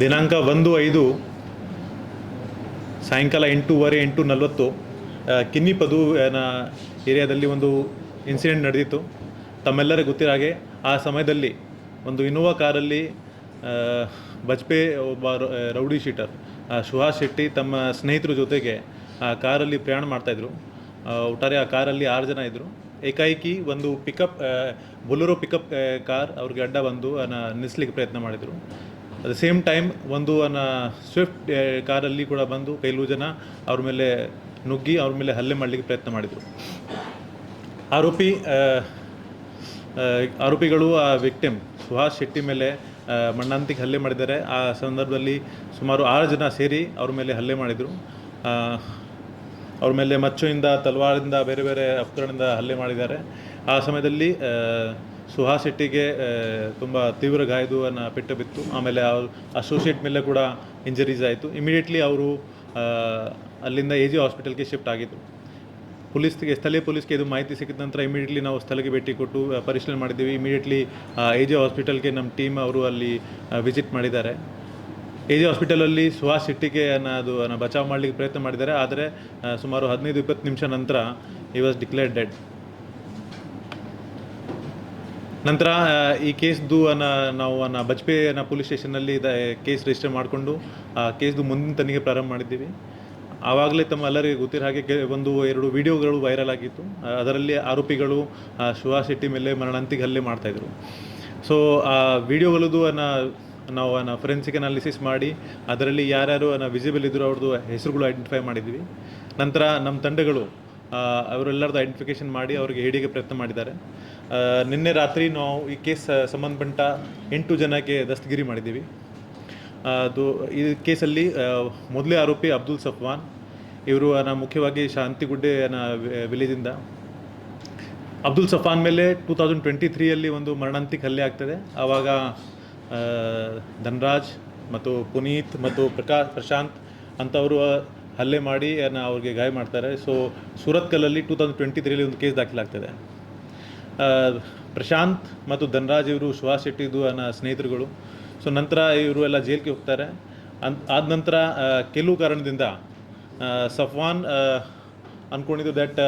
ದಿನಾಂಕ ಒಂದು ಐದು, ಸಾಯಂಕಾಲ ಎಂಟೂವರೆ ಎಂಟು ನಲವತ್ತು ಕಿನ್ನಿ ಪದು ಏರಿಯಾದಲ್ಲಿ ಒಂದು ಇನ್ಸಿಡೆಂಟ್ ನಡೆದಿತ್ತು. ತಮ್ಮೆಲ್ಲರಿಗೂ ಗೊತ್ತಿರೋ ಹಾಗೆ ಆ ಸಮಯದಲ್ಲಿ ಒಂದು ಇನೋವಾ ಕಾರಲ್ಲಿ ಬಜ್ಪೆ ಒಬ್ಬ ರೌಡಿ ಶೀಟರ್ ಸುಹಾಸ್ ಶೆಟ್ಟಿ ತಮ್ಮ ಸ್ನೇಹಿತರ ಜೊತೆಗೆ ಆ ಕಾರಲ್ಲಿ ಪ್ರಯಾಣ ಮಾಡ್ತಾಯಿದ್ರು ಒಟ್ಟಾರೆ ಆ ಕಾರಲ್ಲಿ ಆರು ಜನ ಇದ್ದರು ಏಕಾಏಕಿ ಒಂದು ಪಿಕಪ್ ಬೊಲೊರೋ ಪಿಕಪ್ ಕಾರ್ ಅವ್ರಿಗೆ ಅಡ್ಡ ಬಂದು ನಿಲ್ಲಿಸ್ಲಿಕ್ಕೆ ಪ್ರಯತ್ನ ಮಾಡಿದರು. ಅಟ್ ದ ಸೇಮ್ ಟೈಮ್ ಒಂದು ಅನ್ನ ಸ್ವಿಫ್ಟ್ ಕಾರಲ್ಲಿ ಕೂಡ ಬಂದು ಕೆಲವು ಜನ ಅವ್ರ ಮೇಲೆ ನುಗ್ಗಿ ಅವ್ರ ಮೇಲೆ ಹಲ್ಲೆ ಮಾಡಲಿಕ್ಕೆ ಪ್ರಯತ್ನ ಮಾಡಿದರು. ಆರೋಪಿ ಆರೋಪಿಗಳು ಆ ವಿಕ್ಟಿಮ್ ಸುಹಾಸ್ ಶೆಟ್ಟಿ ಮೇಲೆ ಮಣ್ಣಾಂತಿಗೆ ಮಣ್ಣಂತಿಗೆ ಹಲ್ಲೆ ಮಾಡಿದ್ದಾರೆ. ಆ ಸಂದರ್ಭದಲ್ಲಿ ಸುಮಾರು ಆರು ಜನ ಸೇರಿ ಅವ್ರ ಮೇಲೆ ಹಲ್ಲೆ ಮಾಡಿದರು. ಅವ್ರ ಮೇಲೆ ಮಚ್ಚುವಿಂದ ತಲವಾರಿಂದ ಬೇರೆ ಬೇರೆ ಅಪ್ಕರಣದಿಂದ ಹಲ್ಲೆ ಮಾಡಿದ್ದಾರೆ. ಆ ಸಮಯದಲ್ಲಿ ಸುಹಾಸ್ ಶೆಟ್ಟಿಗೆ ತುಂಬ ತೀವ್ರ ಗಾಯದು ಅನ್ನ ಪೆಟ್ಟು ಬಿತ್ತು. ಆಮೇಲೆ ಅವರು ಅಸೋಸಿಯೇಟ್ ಮೇಲೆ ಕೂಡ ಇಂಜರೀಸ್ ಆಯಿತು. ಇಮಿಡಿಯೇಟ್ಲಿ ಅವರು ಅಲ್ಲಿಂದ ಎ ಜಿ ಹಾಸ್ಪಿಟಲ್ಗೆ ಶಿಫ್ಟ್ ಆಗಿದ್ದರು ಪೊಲೀಸ್ಗೆ, ಸ್ಥಳೀಯ ಪೊಲೀಸ್ಗೆ ಇದು ಮಾಹಿತಿ ಸಿಕ್ಕಿದ ನಂತರ ಇಮಿಡಿಯೇಟ್ಲಿ ನಾವು ಸ್ಥಳಕ್ಕೆ ಭೇಟಿ ಕೊಟ್ಟು ಪರಿಶೀಲನೆ ಮಾಡಿದ್ದೀವಿ. ಇಮಿಡಿಯೇಟ್ಲಿ ಎ ಜಿ ಹಾಸ್ಪಿಟಲ್ಗೆ ನಮ್ಮ ಟೀಮ್ ಅವರು ಅಲ್ಲಿ ವಿಸಿಟ್ ಮಾಡಿದ್ದಾರೆ. ಎ ಜಿ ಹಾಸ್ಪಿಟಲಲ್ಲಿ ಸುಹಾಸ್ ಶೆಟ್ಟಿಗೆ ಅನ್ನೋದು ಅನ್ನ ಬಚಾವ್ ಮಾಡಲಿಕ್ಕೆ ಪ್ರಯತ್ನ ಮಾಡಿದ್ದಾರೆ. ಆದರೆ ಸುಮಾರು ಹದಿನೈದು, ಇಪ್ಪತ್ತು ನಿಮಿಷ ನಂತರ ಈ ವಾಸ್ ಡಿಕ್ಲೇರ್ಡ್ ಡೆಡ್ ನಂತರ ಈ ಕೇಸ್ದು ಅನ್ನ ನಾವು ಅನ್ನ ಪೊಲೀಸ್ ಸ್ಟೇಷನ್ನಲ್ಲಿ ಇದ ಕೇಸ್ ರಿಜಿಸ್ಟರ್ ಮಾಡಿಕೊಂಡು, ಆ ಕೇಸ್ದು ಮುಂದಿನ ತನಿಖೆ ಪ್ರಾರಂಭ ಮಾಡಿದ್ದೀವಿ. ಆವಾಗಲೇ ತಮ್ಮ ಎಲ್ಲರಿಗೂ ಗೊತ್ತಿರೋ ಹಾಗೆ ಒಂದು, ಎರಡು ವಿಡಿಯೋಗಳು ವೈರಲ್ ಆಗಿತ್ತು. ಅದರಲ್ಲಿ ಆರೋಪಿಗಳು ಶಿವಾ ಶೆಟ್ಟಿ ಮೇಲೆ ಮರಣಾಂತಿಗೆ ಹಲ್ಲೆ ಮಾಡ್ತಾಯಿದ್ರು ಸೊ ಆ, ವಿಡಿಯೋಗಳದ್ದು ಅನ್ನ ನಾವು ಅನ್ನ ಫೊರೆನ್ಸಿಕ್ ಅನಾಲಿಸಿಸ್ ಮಾಡಿ, ಅದರಲ್ಲಿ ಯಾರ್ಯಾರು ಅನ್ನ ವಿಸಿಬಲ್ ಇದ್ದರು ಅವ್ರದ್ದು ಹೆಸರುಗಳು ಐಡೆಂಟಿಫೈ ಮಾಡಿದ್ವಿ. ನಂತರ ನಮ್ಮ ತಂಡಗಳು ಅವರೆಲ್ಲರದ್ದು ಐಡೆಂಟಿಫಿಕೇಷನ್ ಮಾಡಿ ಅವರಿಗೆ ಹೇಡಿಗೆ ಪ್ರಯತ್ನ ಮಾಡಿದ್ದಾರೆ. ನಿನ್ನೆ ರಾತ್ರಿ ನಾವು ಈ ಕೇಸ್ ಸಂಬಂಧಪಟ್ಟ ಎಂಟು ಜನಕ್ಕೆ ದಸ್ತಗಿರಿ ಮಾಡಿದ್ದೀವಿ. ಅದು, ಈ ಕೇಸಲ್ಲಿ ಮೊದಲೇ ಆರೋಪಿ ಅಬ್ದುಲ್ ಸಫ್ವಾನ್, ಇವರು ಮುಖ್ಯವಾಗಿ ಶಾಂತಿಗುಡ್ಡೆ ಅನ್ನ ವಿಲೇಜಿಂದ. ಅಬ್ದುಲ್ ಸಫಾನ್ ಮೇಲೆ ಟೂ ತೌಸಂಡ್ ಟ್ವೆಂಟಿ ತ್ರೀಯಲ್ಲಿ ಒಂದು ಮರಣಾಂತಿಕ ಹಲ್ಲೆ ಆಗ್ತದೆ. ಆವಾಗ ಧನ್ರಾಜ್ ಮತ್ತು ಪುನೀತ್ ಮತ್ತು ಪ್ರಕಾಶ್ ಪ್ರಶಾಂತ್ ಅಂಥವರು ಹಲ್ಲೆ ಮಾಡಿ ಅವ್ರಿಗೆ ಗಾಯ ಮಾಡ್ತಾರೆ. ಸೊ, ಸೂರತ್ಕಲ್ಲಲ್ಲಿ ಟೂ ತೌಸಂಡ್ ಟ್ವೆಂಟಿ ತ್ರೀಯಲ್ಲಿ ಒಂದು ಕೇಸ್ ದಾಖಲಾಗ್ತದೆ. ಪ್ರಶಾಂತ್ ಮತ್ತು ಧನ್ರಾಜ್ ಇವರು ಸುಹಾಸ್ ಶೆಟ್ಟಿದು ಅನ್ನ ಸ್ನೇಹಿತರುಗಳು. ಸೊ ನಂತರ ಇವರು ಎಲ್ಲ ಜೈಲ್ಗೆ ಹೋಗ್ತಾರೆ. ಆದ ನಂತರ ಕೆಲವು ಕಾರಣದಿಂದ ಸಫ್ವಾನ್ ಅಂದ್ಕೊಂಡಿದ್ದು ದಟ್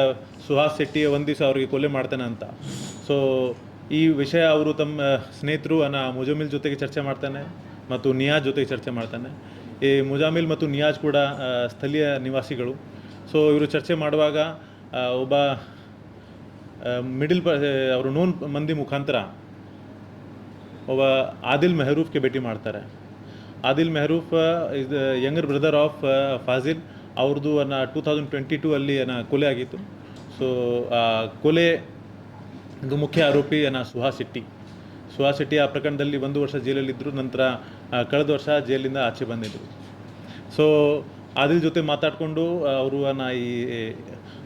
ಸುಹಾಸ್ ಶೆಟ್ಟಿ ಒಂದು ದಿವಸ ಅವ್ರಿಗೆ ಕೊಲೆ ಮಾಡ್ತಾನೆ ಅಂತ. ಸೊ ಈ ವಿಷಯ ಅವರು ತಮ್ಮ ಸ್ನೇಹಿತರು ಅನ್ನ ಮುಜಮಿಲ್ ಜೊತೆಗೆ ಚರ್ಚೆ ಮಾಡ್ತಾನೆ ಮತ್ತು ನಿಯಾಜ್ ಜೊತೆಗೆ ಚರ್ಚೆ ಮಾಡ್ತಾನೆ. ಈ ಮುಜಾಮಿಲ್ ಮತ್ತು ನಿಯಾಜ್ ಕೂಡ ಸ್ಥಳೀಯ ನಿವಾಸಿಗಳು. ಸೊ ಇವರು ಚರ್ಚೆ ಮಾಡುವಾಗ ಒಬ್ಬ ಮಿಡಿಲ್ ಅವರು ನೂನ್ ಮಂದಿ ಮುಖಾಂತರ ಒಬ್ಬ ಆದಿಲ್ ಮೆಹರೂಫ್ಗೆ ಭೇಟಿ ಮಾಡ್ತಾರೆ. ಆದಿಲ್ ಮೆಹರೂಫ್, ಇದು ಯಂಗರ್ ಬ್ರದರ್ ಆಫ್ ಫಾಜಿಲ್ ಅವ್ರದ್ದು ಅನ್ನ ಟೂ ತೌಸಂಡ್ ಟ್ವೆಂಟಿ ಟೂ ಅಲ್ಲಿ ಅನ್ನ ಕೊಲೆ ಆಗಿತ್ತು. ಸೊ ಕೊಲೆ ಇದು ಮುಖ್ಯ ಆರೋಪಿ ಅನ್ನ ಸುಹಾಸ್ ಶೆಟ್ಟಿ. ಸುಹಾಸ್ ಶೆಟ್ಟಿ ಆ ಪ್ರಕರಣದಲ್ಲಿ ಒಂದು ವರ್ಷ ಜೈಲಲ್ಲಿದ್ದರು ನಂತರ ಕಳೆದ ವರ್ಷ ಜೈಲಿಂದ ಆಚೆ ಬಂದಿದ್ದರು ಸೊ ಆದಿಲ್ ಜೊತೆ ಮಾತಾಡಿಕೊಂಡು ಅವರು ಈ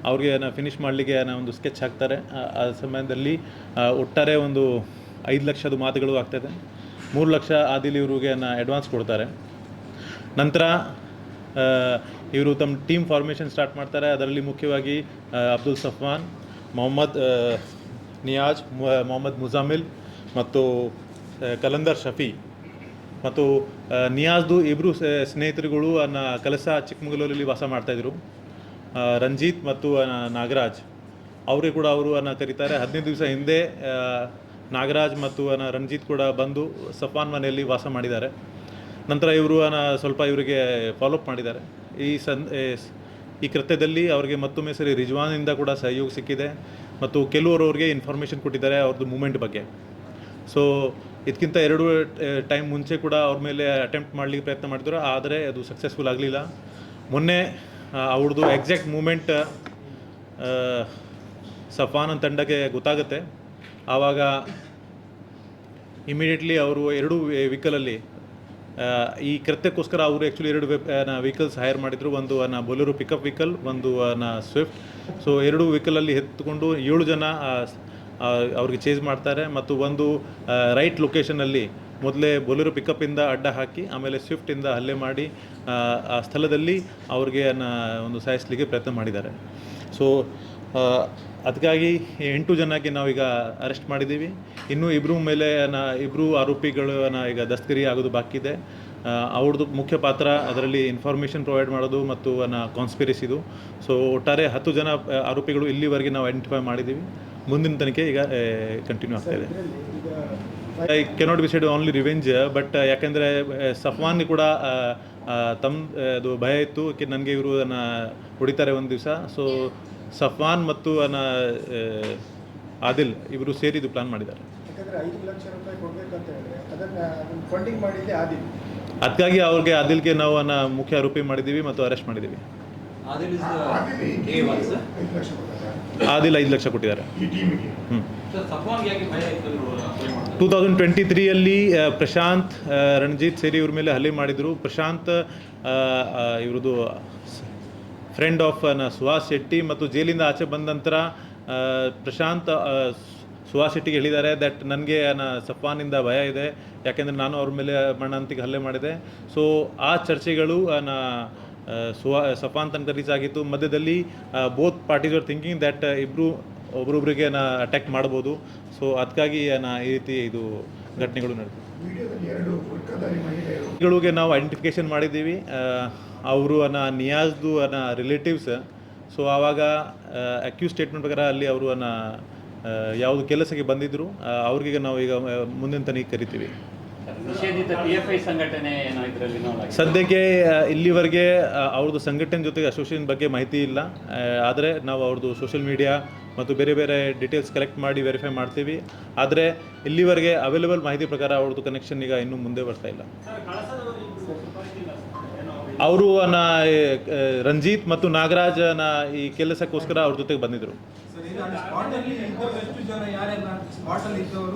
ಅವ್ರಿಗೆ ಏನ ಫಿನಿಶ್ ಮಾಡಲಿಕ್ಕೆ ಏನೋ ಒಂದು ಸ್ಕೆಚ್ ಹಾಕ್ತಾರೆ. ಆ- ಸಮಯದಲ್ಲಿ ಒಟ್ಟಾರೆ ಒಂದು ಐದು ಲಕ್ಷದ ಮಾತುಗಳು ಆಗ್ತದೆ. ಮೂರು ಲಕ್ಷ ಆದಿಲ್ ಇವ್ರಿಗೆ ನಾ ಅಡ್ವಾನ್ಸ್ ಕೊಡ್ತಾರೆ. ನಂತರ ಇವರು ತಮ್ಮ ಟೀಮ್ ಫಾರ್ಮೇಷನ್ ಸ್ಟಾರ್ಟ್ ಮಾಡ್ತಾರೆ. ಅದರಲ್ಲಿ ಮುಖ್ಯವಾಗಿ ಅಬ್ದುಲ್ ಸಫ್ವಾನ್, ಮೊಹಮ್ಮದ್ ನಿಯಾಜ್ ಮೊಹಮ್ಮದ್ ಮುಜಾಮಿಲ್ ಮತ್ತು ಕಲಂದರ್ ಶಫಿ. ಮತ್ತು ನಿಯಾಜ್ದು ಇಬ್ಬರು ಸ್ನೇಹಿತರುಗಳು ಕಲಸ ಚಿಕ್ಕಮಗಳೂರಲ್ಲಿ ವಾಸ ಮಾಡ್ತಾಯಿದ್ರು ರಂಜಿತ್ ಮತ್ತು ನಾಗರಾಜ್. ಅವರೇ ಕೂಡ ಅವರು ಅನ್ನ ಕರೀತಾರೆ. ಹದಿನೈದು ದಿವಸ ಹಿಂದೆ ನಾಗರಾಜ್ ಮತ್ತು ರಂಜಿತ್ ಕೂಡ ಬಂದು ಸಫಾನ್ ಮನೆಯಲ್ಲಿ ವಾಸ ಮಾಡಿದ್ದಾರೆ. ನಂತರ ಇವರು ಸ್ವಲ್ಪ ಇವರಿಗೆ ಫಾಲೋಅಪ್ ಮಾಡಿದ್ದಾರೆ. ಈ ಸನ್ ಈ ಕೃತ್ಯದಲ್ಲಿ ಅವರಿಗೆ ಮತ್ತೊಮ್ಮೆ ಸರಿ ರಿಜ್ವಾನಿಂದ ಕೂಡ ಸಹಯೋಗ ಸಿಕ್ಕಿದೆ. ಮತ್ತು ಕೆಲವರು ಅವ್ರಿಗೆ ಇನ್ಫಾರ್ಮೇಷನ್ ಕೊಟ್ಟಿದ್ದಾರೆ ಅವ್ರದ್ದು ಮೂಮೆಂಟ್ ಬಗ್ಗೆ. ಸೊ ಇದಕ್ಕಿಂತ ಎರಡು ಟೈಮ್ ಮುಂಚೆ ಕೂಡ ಅವ್ರ ಮೇಲೆ ಅಟೆಂಪ್ಟ್ ಮಾಡಲಿಕ್ಕೆ ಪ್ರಯತ್ನ ಮಾಡಿದ್ರು ಆದರೆ ಅದು ಸಕ್ಸಸ್ಫುಲ್ ಆಗಲಿಲ್ಲ. ಮೊನ್ನೆ ಅವ್ರದ್ದು ಎಕ್ಸಾಕ್ಟ್ ಮೂಮೆಂಟ್ ಸಫಾನ್ ತಂಡಕ್ಕೆ ಗೊತ್ತಾಗುತ್ತೆ. ಆವಾಗ ಇಮಿಡಿಯೇಟ್ಲಿ ಅವರು ಎರಡು ವೆಹಿಕಲಲ್ಲಿ ಈ ಕೃತ್ಯಕ್ಕೋಸ್ಕರ ಅವರು ಆ್ಯಕ್ಚುಲಿ ಎರಡು ವೆಹಿಕಲ್ಸ್ ಹೈರ್ ಮಾಡಿದರು. ಒಂದು ಅನ್ನ ಬೊಲೆರೋ ಪಿಕಪ್ ವೆಹಿಕಲ್ ಒಂದು ಅನ್ನ ಸ್ವಿಫ್ಟ್ ಸೊ ಎರಡು ವೆಹಿಕಲಲ್ಲಿ ಎತ್ತುಕೊಂಡು ಏಳು ಜನ ಅವ್ರಿಗೆ ಚೇಸ್ ಮಾಡ್ತಾರೆ ಮತ್ತು ಒಂದು ರೈಟ್ ಲೊಕೇಶನಲ್ಲಿ ಮೊದಲೇ ಬೊಲೆರೋ ಪಿಕಪ್ಪಿಂದ ಅಡ್ಡ ಹಾಕಿ ಆಮೇಲೆ ಸ್ವಿಫ್ಟಿಂದ ಹಲ್ಲೆ ಮಾಡಿ ಆ, ಸ್ಥಳದಲ್ಲಿ ಅವ್ರಿಗೆ ಒಂದು ಸಾಯಿಸಲಿಕ್ಕೆ ಪ್ರಯತ್ನ ಮಾಡಿದ್ದಾರೆ. ಸೊ ಅದಕ್ಕಾಗಿ ಎಂಟು ಜನಕ್ಕೆ ನಾವೀಗ ಅರೆಸ್ಟ್ ಮಾಡಿದ್ದೀವಿ. ಇನ್ನೂ ಇಬ್ಬರು ಮೇಲೆ ನಾ ಇಬ್ಬರು ಆರೋಪಿಗಳನ್ನ ಈಗ ದಸ್ತಗಿರಿ ಆಗೋದು ಬಾಕಿ ಇದೆ. ಅವ್ರದ್ದು ಮುಖ್ಯ ಪಾತ್ರ ಅದರಲ್ಲಿ ಇನ್ಫಾರ್ಮೇಷನ್ ಪ್ರೊವೈಡ್ ಮಾಡೋದು ಮತ್ತು ಕಾನ್ಸ್ಪಿರಸಿದು ಸೊ ಒಟ್ಟಾರೆ ಹತ್ತು ಜನ ಆರೋಪಿಗಳು ಇಲ್ಲಿವರೆಗೆ ನಾವು ಐಡೆಂಟಿಫೈ ಮಾಡಿದ್ದೀವಿ. ಮುಂದಿನ ತನಿಖೆ ಈಗ ಕಂಟಿನ್ಯೂ ಆಗ್ತಾ ಇದೆ. I cannot be side only revenge but ಯಾಕೆಂದರೆ ಸಫ್ವಾನ್ ಕೂಡ ತಮ್ಮ ಅದು ಭಯ ಇತ್ತು. ನನಗೆ ಇವರು ನನ್ನ ಹೊಡಿತಾರೆ ಒಂದು ದಿವಸ. ಸೊ ಸಫ್ವಾನ್ ಮತ್ತು ನನ್ನ ಆ, ಆದಿಲ್ ಇವರು ಸೇರಿ ಇದು ಪ್ಲಾನ್ ಮಾಡಿದ್ದಾರೆ. ಅದಕ್ಕಾಗಿ ಅವ್ರಿಗೆ ಆದಿಲ್ಗೆ ನಾವು ಅನ್ನ ಮುಖ್ಯ ಆರೋಪಿ ಮಾಡಿದ್ದೀವಿ ಮತ್ತು ಅರೆಸ್ಟ್ ಮಾಡಿದ್ದೀವಿ. Sir. ಐದು ಲಕ್ಷ ಆದಿಲ್ ಐದು ಲಕ್ಷ ಕೊಟ್ಟಿದ್ದಾರೆ ಹ್ಞೂ? ಟೂ ತೌಸಂಡ್ ಟ್ವೆಂಟಿ ತ್ರೀಯಲ್ಲಿ ಪ್ರಶಾಂತ್ ರಣಜಿತ್ ಸೇರಿ ಇವ್ರ ಮೇಲೆ ಹಲ್ಲೆ ಮಾಡಿದರು. ಪ್ರಶಾಂತ್ ಇವ್ರದ್ದು ಫ್ರೆಂಡ್ ಆಫ್ ಸುಹಾಸ್ ಶೆಟ್ಟಿ ಮತ್ತು ಜೈಲಿಂದ ಆಚೆ ಬಂದ ನಂತರ ಪ್ರಶಾಂತ್ ಸುಹಾಸ್ ಶೆಟ್ಟಿಗೆ ಹೇಳಿದ್ದಾರೆ ದಟ್ ನನಗೆ ಸಪ್ಪಾನಿಂದ ಭಯ ಇದೆ. ಯಾಕೆಂದರೆ ನಾನು ಅವ್ರ ಮೇಲೆ ಮಣ್ಣಂತಿಗೆ ಹಲ್ಲೆ ಮಾಡಿದೆ. ಸೊ ಆ ಚರ್ಚೆಗಳು ನಾ ಸುಹಾ ಸಫಾನ್ ತನಕ ರೀಚ್ ಆಗಿತ್ತು. ಮಧ್ಯದಲ್ಲಿ both parties are thinking that ಇಬ್ಬರು ಒಬ್ರೊಬ್ರಿಗೆ ನಾ ಅಟ್ಯಾಕ್ ಮಾಡ್ಬೋದು. ಸೊ ಅದಕ್ಕಾಗಿ ನಾ ಈ ರೀತಿ ಇದು ಘಟನೆಗಳು ನಡೆದು ವಿಡಿಯೋದಲ್ಲಿ ಎರಡು ಬುರ್ಕದಾರಿ ಮಹಿಳೆಯರು. ಗಳಿಗೆ ನಾವು ಐಡೆಂಟಿಫಿಕೇಶನ್ ಮಾಡಿದ್ದೀವಿ. ಅವರು ಅನ್ನ ನಿಯಾಜ್ದು ಅನ್ನ ರಿಲೇಟಿವ್ಸ್ ಸೊ ಆವಾಗ ಅಕ್ಯೂ ಸ್ಟೇಟ್ಮೆಂಟ್ ಪ್ರಕಾರ ಅಲ್ಲಿ ಅವರು ಅನ್ನ ಯಾವುದು ಕೆಲಸಕ್ಕೆ ಬಂದಿದ್ದರು ಅವ್ರಿಗೆ ನಾವು ಈಗ ಮುಂದಿನ ತನಿಖೆ ಕರಿತೀವಿ. ಸದ್ಯಕ್ಕೆ ಇಲ್ಲಿವರೆಗೆ ಅವ್ರದ್ದು ಸಂಘಟನೆ ಜೊತೆಗೆ ಅಸೋಸಿಯೇಷನ್ ಬಗ್ಗೆ ಮಾಹಿತಿ ಇಲ್ಲ. ಆದರೆ ನಾವು ಅವ್ರದ್ದು ಸೋಷಿಯಲ್ ಮೀಡಿಯಾ ಮತ್ತು ಬೇರೆ ಬೇರೆ ಡೀಟೇಲ್ಸ್ ಕಲೆಕ್ಟ್ ಮಾಡಿ ವೆರಿಫೈ ಮಾಡ್ತೀವಿ. ಆದರೆ ಇಲ್ಲಿವರೆಗೆ ಅವೈಲೇಬಲ್ ಮಾಹಿತಿ ಪ್ರಕಾರ ಅವ್ರದ್ದು ಕನೆಕ್ಷನ್ ಈಗ ಇನ್ನೂ ಮುಂದೆ ಬರ್ತಾ ಇಲ್ಲ. ಅವರು ರಂಜಿತ್ ಮತ್ತು ನಾಗರಾಜನ ಈ ಕೆಲಸಕ್ಕೋಸ್ಕರ ಅವ್ರ ಜೊತೆಗೆ ಬಂದಿದ್ದರು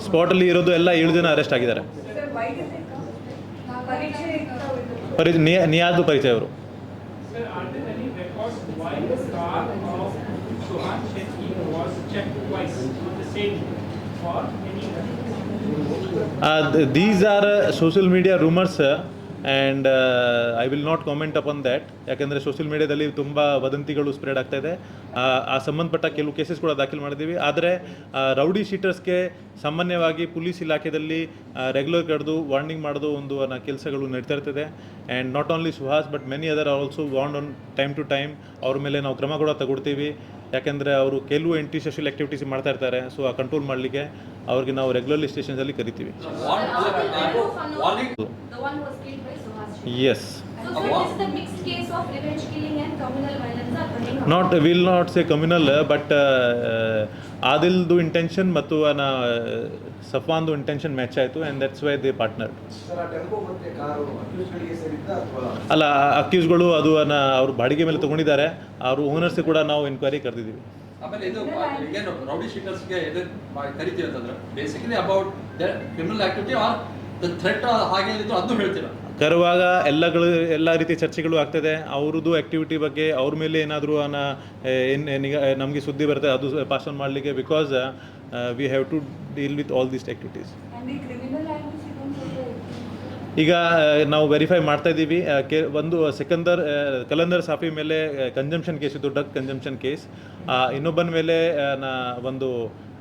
ಸ್ಪಾಟಲ್ಲಿ ಇರೋದು ಎಲ್ಲ ಏಳು ಜನ ಅರೆಸ್ಟ್ ಆಗಿದ್ದಾರೆ. ನಿಯಾದು ಪರಿಚಯ ಅವರು these are social media rumours and I will not comment upon that ಯಾಕೆಂದರೆ ಸೋಷಿಯಲ್ ಮೀಡಿಯಾದಲ್ಲಿ ತುಂಬ ವದಂತಿಗಳು ಸ್ಪ್ರೆಡ್ ಆಗ್ತಾ ಇದೆ. ಆ, ಸಂಬಂಧಪಟ್ಟ ಕೆಲವು ಕೇಸಸ್ ಕೂಡ ದಾಖಲು ಮಾಡಿದ್ದೀವಿ. ಆದರೆ ರೌಡಿ ಶೀಟರ್ಸ್ಗೆ ಸಾಮಾನ್ಯವಾಗಿ ಪೊಲೀಸ್ ಇಲಾಖೆಯಲ್ಲಿ ರೆಗ್ಯುಲರ್ ಕರೆದು ವಾರ್ನಿಂಗ್ ಮಾಡೋದು ಒಂದು ಕೆಲಸಗಳು ನಡೀತಾ ಇರ್ತದೆ. And not only Suhas but many other also warn on time to time ಅವ್ರ ಮೇಲೆ ನಾವು ಕ್ರಮ ಕೂಡ ತಗೊಳ್ತೀವಿ. ಯಾಕೆಂದರೆ ಅವರು ಕೆಲವು ಎಂಟಿ ಸೋಷಿಯಲ್ ಆ್ಯಕ್ಟಿವಿಟೀಸ್ ಮಾಡ್ತಾ ಇರ್ತಾರೆ ಸೊ ಆ ಕಂಟ್ರೋಲ್ ಮಾಡಲಿಕ್ಕೆ ಅವ್ರಿಗೆ ನಾವು ರೆಗ್ಯುಲರ್ಲಿ ಸ್ಟೇಷನ್ಸಲ್ಲಿ ಕರಿತೀವಿ. Yes not will not say communal but ಆದಿಲ್ದು intention ಮತ್ತು ನಾ ಸಫಾನ್ದು ಇಂಟೆನ್ಷನ್ ಮ್ಯಾಚ್ ಆಯಿತು and that's why they partner sir ಆ ಟೆಂಪೋ ಮತ್ತೆ ಕಾರು ಅಕ್ಯೂಸ್ಗಳಿಗೆ ಸೇರಿದ್ದ ಅಥವಾ? ಅಲ್ಲ ಅಕ್ಯೂಸ್ಗಳು ಅದು ಅನ್ನ ಅವ್ರು ಬಾಡಿಗೆ ಮೇಲೆ ತೊಗೊಂಡಿದ್ದಾರೆ. ಅವರು ಓನರ್ಸ್ ಕೂಡ ನಾವು ಎನ್ಕ್ವೈರಿ ಕರೆದಿದ್ದೀವಿ. ಆಮೇಲೆ ಇದು ಏನು ರೌಡಿ ಶೀಟರ್ಸ್ಗೆ ಇದು ಕರಿತೀವಿ ಅಂತಂದ್ರೆ basically about the criminal activity or the threat ಹಾಗೆ ಅದು ಹೇಳ್ತೀರಾ? ಕರುವಾಗ ಎಲ್ಲಗಳು ಎಲ್ಲ ರೀತಿ ಚರ್ಚೆಗಳು ಆಗ್ತದೆ. ಅವ್ರದ್ದು ಆ್ಯಕ್ಟಿವಿಟಿ ಬಗ್ಗೆ ಅವ್ರ ಮೇಲೆ ಏನಾದರೂ ಅನ್ನ ಏನು ನಿಗ ನಮಗೆ ಸುದ್ದಿ ಬರುತ್ತೆ ಅದು ಪಾಸ್ ಆನ್ ಮಾಡಲಿಕ್ಕೆ because we have to deal with all these activities. ಈಗ ನಾವು ವೆರಿಫೈ ಮಾಡ್ತಾ ಇದ್ದೀವಿ. ಕೆ ಒಂದು ಸಿಕಂದರ್ ಕಲಂದರ್ ಸಾಫಿ ಮೇಲೆ ಕನ್ಜಂಪ್ಷನ್ ಕೇಸ್ ಇತ್ತು ಡಕ್ ಕನ್ಜಂಪ್ಷನ್ ಕೇಸ್ ಇನ್ನೊಬ್ಬನ ಮೇಲೆ ನಾ ಒಂದು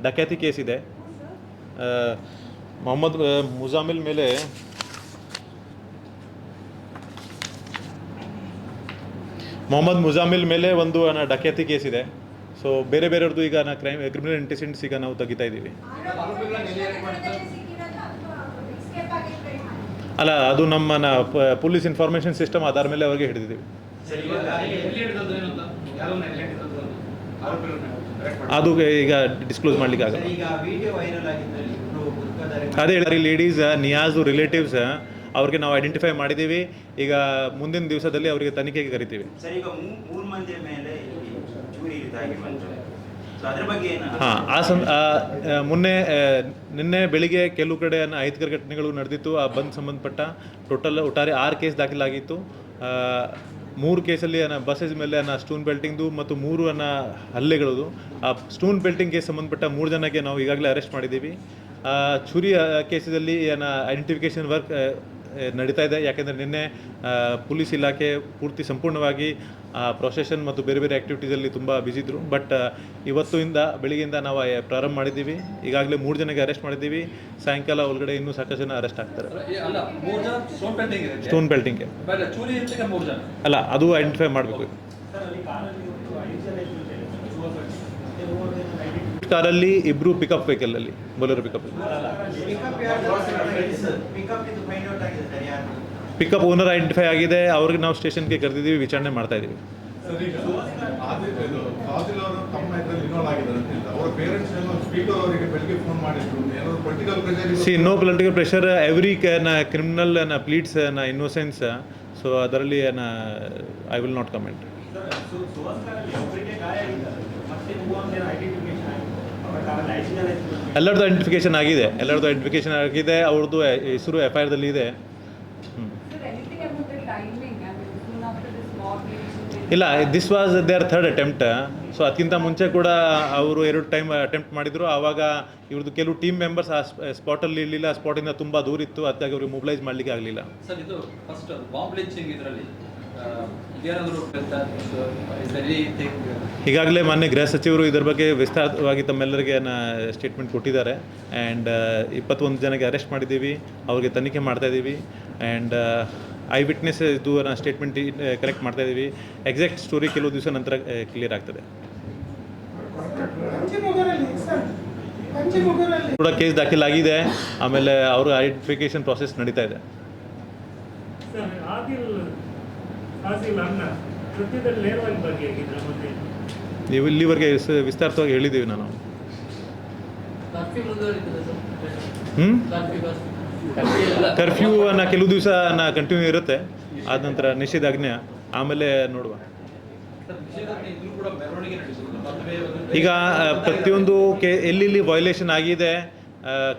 ಡಕ್ಯಾತಿ ಕೇಸ್ ಇದೆ. ಮೊಹಮ್ಮದ್ ಮುಜಾಮಿಲ್ ಮೇಲೆ ಮೊಹಮ್ಮದ್ ಮುಜಾಮಿಲ್ ಮೇಲೆ ಒಂದು ಡಕ್ಯಾತಿ ಕೇಸ್ ಇದೆ. ಸೊ ಬೇರೆ ಬೇರೆಯವ್ರದ್ದು ಈಗ ನಾ ಕ್ರೈಮ್ ಕ್ರಿಮಿನಲ್ ಇಂಟೆಸಿಡೆಂಟ್ಸ್ ಈಗ ನಾವು ತೆಗಿತಾ ಇದ್ದೀವಿ. ಅಲ್ಲ ಅದು ನಮ್ಮ ಪೊಲೀಸ್ ಇನ್ಫಾರ್ಮೇಷನ್ ಸಿಸ್ಟಮ್ ಆಧಾರ ಮೇಲೆ ಅವ್ರಿಗೆ ಹಿಡಿದಿದ್ದೀವಿ. ಅದು ಈಗ ಡಿಸ್ಕ್ಲೋಸ್ ಮಾಡ್ಲಿಕ್ಕೆ ಆಗಲ್ಲ. ಅದೇ ಲೇಡೀಸ್ ನಿಯಾಜು ರಿಲೇಟಿವ್ಸ್ ಅವ್ರಿಗೆ ನಾವು ಐಡೆಂಟಿಫೈ ಮಾಡಿದ್ದೀವಿ. ಈಗ ಮುಂದಿನ ದಿವಸದಲ್ಲಿ ಅವರಿಗೆ ತನಿಖೆಗೆ ಕರಿತೀವಿ. ಹಾಂ ಆ ಸಂ ಆ, ಮೊನ್ನೆ ನಿನ್ನೆ ಬೆಳಿಗ್ಗೆ ಕೆಲವು ಕಡೆ ಅಹಿತಕರ ಘಟನೆಗಳು ನಡೆದಿತ್ತು. ಆ ಬಂದ್ ಸಂಬಂಧಪಟ್ಟ ಟೋಟಲ್ ಒಟ್ಟಾರೆ ಆರು ಕೇಸ್ ದಾಖಲಾಗಿತ್ತು. ಮೂರು ಕೇಸಲ್ಲಿ ಅನ್ನ ಬಸ್ಸಸ್ ಮೇಲೆ ಅನ್ನ ಸ್ಟೂನ್ ಬೆಲ್ಟಿಂಗ್ದು ಮತ್ತು ಮೂರು ಅನ್ನ ಹಲ್ಲೆಗಳದು. ಆ ಸ್ಟೂನ್ ಬೆಲ್ಟಿಂಗ್ ಕೇಸ್ ಸಂಬಂಧಪಟ್ಟ ಮೂರು ಜನಕ್ಕೆ ನಾವು ಈಗಾಗಲೇ ಅರೆಸ್ಟ್ ಮಾಡಿದ್ದೀವಿ. ಆ, ಚುರಿ ಕೇಸಲ್ಲಿ ಏನ ಐಡೆಂಟಿಫಿಕೇಷನ್ ವರ್ಕ್ ನಡೀತಾ ಇದೆ. ಯಾಕೆಂದರೆ ನಿನ್ನೆ ಪೊಲೀಸ್ ಇಲಾಖೆ ಪೂರ್ತಿ ಸಂಪೂರ್ಣವಾಗಿ ಪ್ರೊಸೆಷನ್ ಮತ್ತು ಬೇರೆ ಬೇರೆ ಆ್ಯಕ್ಟಿವಿಟೀಸಲ್ಲಿ ತುಂಬ ಬ್ಯುಸಿ ಇದ್ದರು ಬಟ್ ಇವತ್ತಿಂದ ಬೆಳಿಗ್ಗೆಯಿಂದ ನಾವು ಪ್ರಾರಂಭ ಮಾಡಿದ್ದೀವಿ. ಈಗಾಗಲೇ ಮೂರು ಜನಕ್ಕೆ ಅರೆಸ್ಟ್ ಮಾಡಿದ್ದೀವಿ. ಸಾಯಂಕಾಲ ಒಳಗಡೆ ಇನ್ನೂ ಸಾಕಷ್ಟು ಜನ ಅರೆಸ್ಟ್ ಆಗ್ತಾರೆ. ಸ್ಟೋನ್ ಬೆಲ್ಟಿಂಗ್ಗೆ ಅಲ್ಲ ಅದು ಐಡೆಂಟಿಫೈ ಮಾಡಬೇಕು. ಕಾರಲ್ಲಿ ಇಬ್ಬರು pickup ವೆಹಿಕಲಲ್ಲಿ Bolero pickup pickup owner identify ಆಗಿದೆ ಅವ್ರಿಗೆ ನಾವು ಸ್ಟೇಷನ್ಗೆ ಕರೆದಿದ್ದೀವಿ ವಿಚಾರಣೆ ಮಾಡ್ತಾ ಇದ್ದೀವಿ see no political pressure every criminal pleads innocence so ಅದರಲ್ಲಿ ಐ ವಿಲ್ ನಾಟ್ ಕಮೆಂಟ್ ಎಲ್ಲರದ್ದು ಐಡೆಂಟಿಫಿಕೇಶನ್ ಆಗಿದೆ, ಎಲ್ಲರದ್ದು ಐಡೆಂಟಿಫಿಕೇಶನ್ ಆಗಿದೆ, ಅವ್ರದ್ದು ಹೆಸರು ಎಫ್ ಐ ಆರ್ದಲ್ಲಿ ಇದೆ. ಇಲ್ಲ this was their third attempt so ಅದಕ್ಕಿಂತ ಮುಂಚೆ ಕೂಡ ಅವರು ಎರಡು ಟೈಮ್ ಅಟೆಂಪ್ಟ್ ಮಾಡಿದ್ರು. ಆವಾಗ ಇವ್ರದ್ದು ಕೆಲವು ಟೀಮ್ ಮೆಂಬರ್ಸ್ ಆ ಸ್ಪಾಟಲ್ಲಿ ಇರಲಿಲ್ಲ. ಸ್ಪಾಟಿಂದ ತುಂಬ ದೂರ ಇತ್ತು. ಅದಕ್ಕಾಗಿ ಅವ್ರಿಗೆ ಮೊಬಿಲೈಸ್ ಮಾಡಲಿಕ್ಕೆ ಆಗಲಿಲ್ಲ. ಇದರಲ್ಲಿ ಈಗಾಗಲೇ ಮಾನ್ಯ ಗೃಹ ಸಚಿವರು ಇದರ ಬಗ್ಗೆ ವಿಸ್ತಾರವಾಗಿ ತಮ್ಮೆಲ್ಲರಿಗೆ ಸ್ಟೇಟ್ಮೆಂಟ್ ಕೊಟ್ಟಿದ್ದಾರೆ. ಆ್ಯಂಡ್ ಇಪ್ಪತ್ತೊಂದು ಜನಕ್ಕೆ ಅರೆಸ್ಟ್ ಮಾಡಿದ್ದೀವಿ ಅವ್ರಿಗೆ ತನಿಖೆ ಮಾಡ್ತಾ ಇದ್ದೀವಿ. ಆ್ಯಂಡ್ ಐ ವಿಟ್ನೆಸ್ ಇದು ಸ್ಟೇಟ್ಮೆಂಟ್ ಕಲೆಕ್ಟ್ ಮಾಡ್ತಾ ಇದ್ದೀವಿ. ಎಕ್ಸಾಕ್ಟ್ ಸ್ಟೋರಿ ಕೆಲವು ದಿವಸ ನಂತರ ಕ್ಲಿಯರ್ ಆಗ್ತದೆ. ಕೂಡ ಕೇಸ್ ದಾಖಲಾಗಿದೆ. ಆಮೇಲೆ ಅವ್ರ ಐಡೆಂಟಿಫಿಕೇಶನ್ ಪ್ರಾಸೆಸ್ ನಡೀತಾ ಇದೆ. ನೀವು ಇಲ್ಲಿವರೆಗೆ ವಿಸ್- ವಿಸ್ತಾರವಾಗಿ ಹೇಳಿದ್ದೀವಿ ನಾನು. ಹ್ಞೂ ಕರ್ಫ್ಯೂ ಅನ್ನ ಕೆಲವು ದಿವಸ ಕಂಟಿನ್ಯೂ ಇರುತ್ತೆ. ಆದ ನಂತರ ನಿಷೇಧಾಜ್ಞೆ. ಆಮೇಲೆ ನೋಡುವ. ಈಗ ಪ್ರತಿಯೊಂದು ಕೆ ಎಲ್ಲೆಲ್ಲಿ ವೈಲೇಷನ್ ಆಗಿದೆ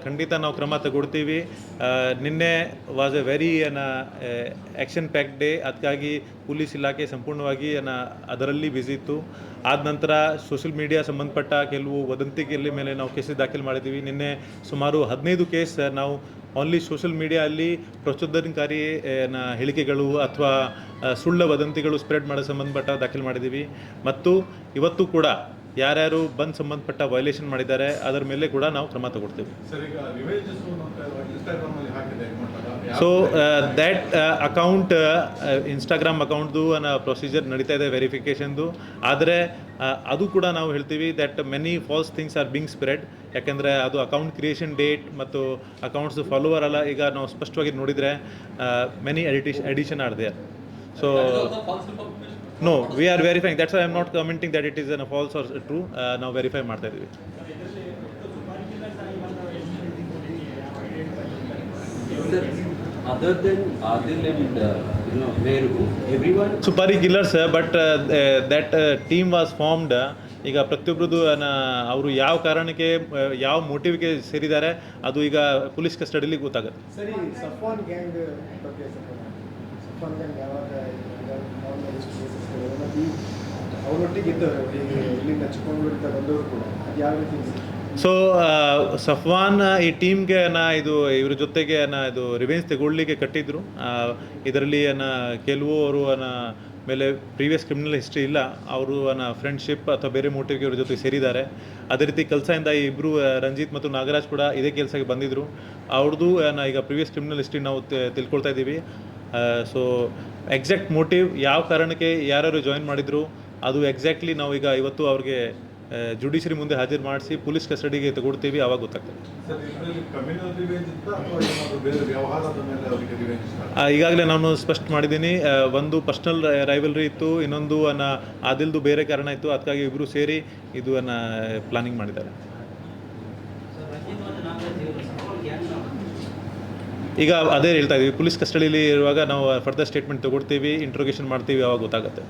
ಖಂಡಿತ ನಾವು ಕ್ರಮ ತಗೊಳ್ತೀವಿ. ನಿನ್ನೆ ವಾಸ್ ಎ ವೆರಿ ಏನ ಆ್ಯಕ್ಷನ್ ಪ್ಯಾಕ್ ಡೇ ಅದಕ್ಕಾಗಿ ಪೊಲೀಸ್ ಇಲಾಖೆ ಸಂಪೂರ್ಣವಾಗಿ, ಏನ, ಅದರಲ್ಲಿ ಬ್ಯುಸಿ ಇತ್ತು. ಆದ ನಂತರ ಸೋಷಿಯಲ್ ಮೀಡಿಯಾ ಸಂಬಂಧಪಟ್ಟ ಕೆಲವು ವದಂತಿಗೆಲ್ಲ ಮೇಲೆ ನಾವು ಕೇಸ್ ದಾಖಲು ಮಾಡಿದ್ದೀವಿ. ನಿನ್ನೆ ಸುಮಾರು ಹದಿನೈದು ಕೇಸ್ ನಾವು ಓನ್ಲಿ ಸೋಷಿಯಲ್ ಮೀಡಿಯಾದಲ್ಲಿ ಪ್ರಚೋದನಕಾರಿ ನ ಹೇಳಿಕೆಗಳು ಅಥವಾ ಸುಳ್ಳ ವದಂತಿಗಳು ಸ್ಪ್ರೆಡ್ ಮಾಡೋ ಸಂಬಂಧಪಟ್ಟ ದಾಖಲು ಮಾಡಿದ್ದೀವಿ. ಮತ್ತು ಇವತ್ತು ಕೂಡ ಯಾರ್ಯಾರು ಬಂದ್ ಸಂಬಂಧಪಟ್ಟ ವೈಲೇಷನ್ ಮಾಡಿದ್ದಾರೆ ಅದರ ಮೇಲೆ ಕೂಡ ನಾವು ಕ್ರಮ ತಗೊಳ್ತೀವಿ. ಸರ್ ಈಗ ರಿವೇಜಸ್ ಅಂತ ಇನ್ಸ್ಟಾಗ್ರಾಮ್ ಅಲ್ಲಿ ಹಾಕಿದೆ ಮಟ್ಟದ ಸೊ ದ್ಯಾಟ್ ಅಕೌಂಟ್ ಇನ್ಸ್ಟಾಗ್ರಾಮ್ ಅಕೌಂಟ್ದು ಅನ್ನೋ ಪ್ರೊಸೀಜರ್ ನಡೀತಾ ಇದೆ ವೆರಿಫಿಕೇಷನ್ದು ಆದರೆ ಅದು ಕೂಡ ನಾವು ಹೇಳ್ತೀವಿ that many false things are being spread ಯಾಕೆಂದರೆ ಅದು ಅಕೌಂಟ್ ಕ್ರಿಯೇಷನ್ ಡೇಟ್ ಮತ್ತು ಅಕೌಂಟ್ಸ್ ಫಾಲೋವರ್ ಅಲ್ಲ ಈಗ ನಾವು ಸ್ಪಷ್ಟವಾಗಿ ನೋಡಿದರೆ ಮೆನಿ ಎಡಿಟಿಷ್ edition ಆಡಿದೆ there so. No we are verifying that's I am not commenting that it is un false or true ನಾವು ವೆರಿಫೈ ಮಾಡ್ತಾ ಇದ್ದೀವಿ Other than Adil and you know Meru, everyone supari killers but that team was formed ಈಗ ಪ್ರತಿಯೊಬ್ಬರದ್ದು ಅವರು ಯಾವ ಕಾರಣಕ್ಕೆ ಯಾವ ಮೋಟಿವ್ಗೆ ಸೇರಿದ್ದಾರೆ ಅದು ಈಗ ಪೊಲೀಸ್ ಕಸ್ಟಡಿಲಿ ಗೊತ್ತಾಗುತ್ತೆ. ಸೊ ಸಫ್ವಾನ್ ಈ ಟೀಮ್ಗೆ ನಾ ಇದು, ಇವ್ರ ಜೊತೆಗೆ ನಾ ಇದು ರಿವೆನ್ಸ್ ತಗೊಳ್ಳಿಕ್ಕೆ ಕಟ್ಟಿದ್ರು. ಇದರಲ್ಲಿ ಅನ್ನ ಕೆಲವು ಅವರು ಮೇಲೆ ಪ್ರೀವಿಯಸ್ ಕ್ರಿಮಿನಲ್ ಹಿಸ್ಟ್ರಿ ಇಲ್ಲ. ಅವರು ಅನ್ನ ಫ್ರೆಂಡ್ಶಿಪ್ ಅಥವಾ ಬೇರೆ ಮೋಟಿವ್ಗೆ ಇವ್ರ ಜೊತೆ ಸೇರಿದ್ದಾರೆ. ಅದೇ ರೀತಿ ಕೆಲಸದಿಂದ ಇಬ್ಬರು ರಂಜಿತ್ ಮತ್ತು ನಾಗರಾಜ್ ಕೂಡ ಇದೇ ಕೆಲಸಕ್ಕೆ ಬಂದಿದ್ದರು ಅವ್ರದ್ದು ಈಗ ಪ್ರೀವಿಯಸ್ ಕ್ರಿಮಿನಲ್ ಹಿಸ್ಟ್ರಿ ನಾವು ತಿಳ್ಕೊಳ್ತಾ ಇದ್ದೀವಿ. ಸೊ ಎಕ್ಸಾಕ್ಟ್ ಮೋಟಿವ್ ಯಾವ ಕಾರಣಕ್ಕೆ ಯಾರ್ಯಾರು ಜಾಯಿನ್ ಮಾಡಿದ್ರು ಅದು ಎಕ್ಸಾಕ್ಟ್ಲಿ ನಾವು ಈಗ ಇವತ್ತು ಅವ್ರಿಗೆ ಜುಡಿಷರಿ ಮುಂದೆ ಹಾಜರು ಮಾಡಿಸಿ ಪೊಲೀಸ್ ಕಸ್ಟಡಿಗೆ ತಗೊಡ್ತೀವಿ ಅವಾಗ ಗೊತ್ತಾಗ್ತದೆ. ಈಗಾಗಲೇ ನಾನು ಸ್ಪಷ್ಟ ಮಾಡಿದ್ದೀನಿ ಒಂದು ಪರ್ಸ್ನಲ್ ರೈವಲ್ರಿ ಇತ್ತು ಇನ್ನೊಂದು ಅನ್ನ ಆದಿಲ್ದು ಬೇರೆ ಕಾರಣ ಇತ್ತು ಅದಕ್ಕಾಗಿ ಇಬ್ಬರು ಸೇರಿ ಇದು ಅನ್ನ ಪ್ಲಾನಿಂಗ್ ಮಾಡಿದ್ದಾರೆ. ಈಗ ಅದೇ ಹೇಳ್ತಾ ಇದ್ದೀವಿ ಪೊಲೀಸ್ ಕಸ್ಟಡಿಯಲ್ಲಿ ಇರುವಾಗ ನಾವು ಫರ್ದರ್ ಸ್ಟೇಟ್ಮೆಂಟ್ ತಗೊಳ್ತೀವಿ ಇಂಟ್ರೋಗೇಷನ್ ಮಾಡ್ತೀವಿ ಯಾವಾಗ ಗೊತ್ತಾಗುತ್ತೆ?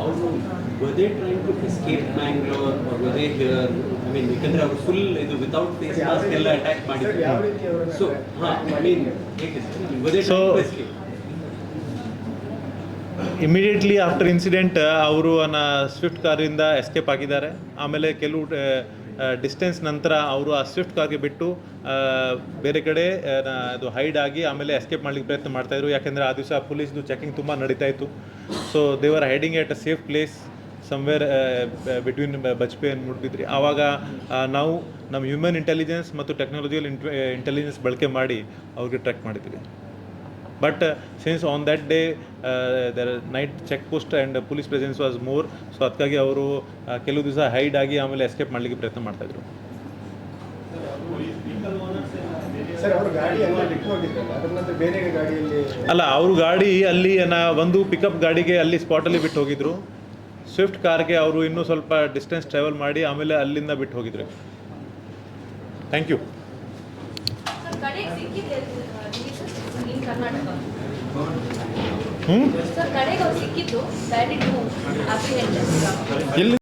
ಅವರು ಯಾಕಂದ್ರೆ ಅವ್ರು ಫುಲ್ ಇದು ವಿತೌಟ್ ಫೇಸ್ ಮಾಸ್ಕ್ ಎಲ್ಲ ಅಟ್ಯಾಕ್ ಮಾಡಿದ್ರು. ಸೊ ಹಾ I mean immediately after incident ಅವರು ಅನ್ನ ಸ್ವಿಫ್ಟ್ ಕಾರಿಂದ ಎಸ್ಕೇಪ್ ಆಗಿದ್ದಾರೆ. ಆಮೇಲೆ ಕೆಲವು ಡಿಸ್ಟೆನ್ಸ್ ನಂತರ ಅವರು ಆ ಸ್ವಿಫ್ಟ್ ಕಾರ್ಗೆ ಬಿಟ್ಟು ಬೇರೆ ಕಡೆ ಅದು ಹೈಡ್ ಆಗಿ ಆಮೇಲೆ ಎಸ್ಕೇಪ್ ಮಾಡಲಿಕ್ಕೆ ಪ್ರಯತ್ನ ಮಾಡ್ತಾಯಿದ್ರು ಯಾಕೆಂದರೆ ಆ ದಿವಸ ಪೊಲೀಸ್ದು ಚೆಕಿಂಗ್ ತುಂಬ ನಡೀತಾ ಇತ್ತು. So they're hiding at a safe place somewhere between Bajpe ಅಂತ ಮುಡ್ಬಿದ್ರಿ ಆವಾಗ ನಾವು ನಮ್ಮ ಹ್ಯೂಮನ್ ಇಂಟೆಲಿಜೆನ್ಸ್ ಮತ್ತು ಟೆಕ್ನಾಲಜಿಯಲ್ ಇಂಟೆಲಿಜೆನ್ಸ್ ಬಳಕೆ ಮಾಡಿ ಅವ್ರಿಗೆ ಟ್ರ್ಯಾಕ್ ಮಾಡಿದ್ವಿ but since on that day the night check post and police presence was more so ಅದಕ್ಕಾಗಿ ಅವರು ಕೆಲವು ದಿವಸ ಹೈಡ್ ಆಗಿ ಆಮೇಲೆ ಎಸ್ಕೇಪ್ ಮಾಡಲಿಕ್ಕೆ ಪ್ರಯತ್ನ ಮಾಡ್ತಾಯಿದ್ರು ಸರ್ ಅವರು ಗಾಡಿ ಎಲ್ಲ ಬಿಟ್ಟು ಹೋಗಿದ್ರಲ್ಲ ಅದ್ರ ನಂತರ ಬೇರೆ ಗಾಡಿಯಲ್ಲಿ? ಅಲ್ಲ ಅವ್ರ ಗಾಡಿ ಅಲ್ಲಿ ನಾ ಒಂದು ಪಿಕಪ್ ಗಾಡಿಗೆ ಅಲ್ಲಿ ಸ್ಪಾಟಲ್ಲಿ ಬಿಟ್ಟು ಹೋಗಿದ್ರು. ಸ್ವಿಫ್ಟ್ ಕಾರ್ಗೆ ಅವರು ಇನ್ನೂ ಸ್ವಲ್ಪ ಡಿಸ್ಟೆನ್ಸ್ ಟ್ರಾವೆಲ್ ಮಾಡಿ ಆಮೇಲೆ ಅಲ್ಲಿಂದ ಬಿಟ್ಟು ಹೋಗಿದ್ರು. ಥ್ಯಾಂಕ್ ಯು ಸರ್ ಕಡೆಗೆ ಸಿಕ್ಕಿದೆ ಇನ್ ಕರ್ನಾಟಕ ಹ್ಞೂ ಎಲ್ಲಿ?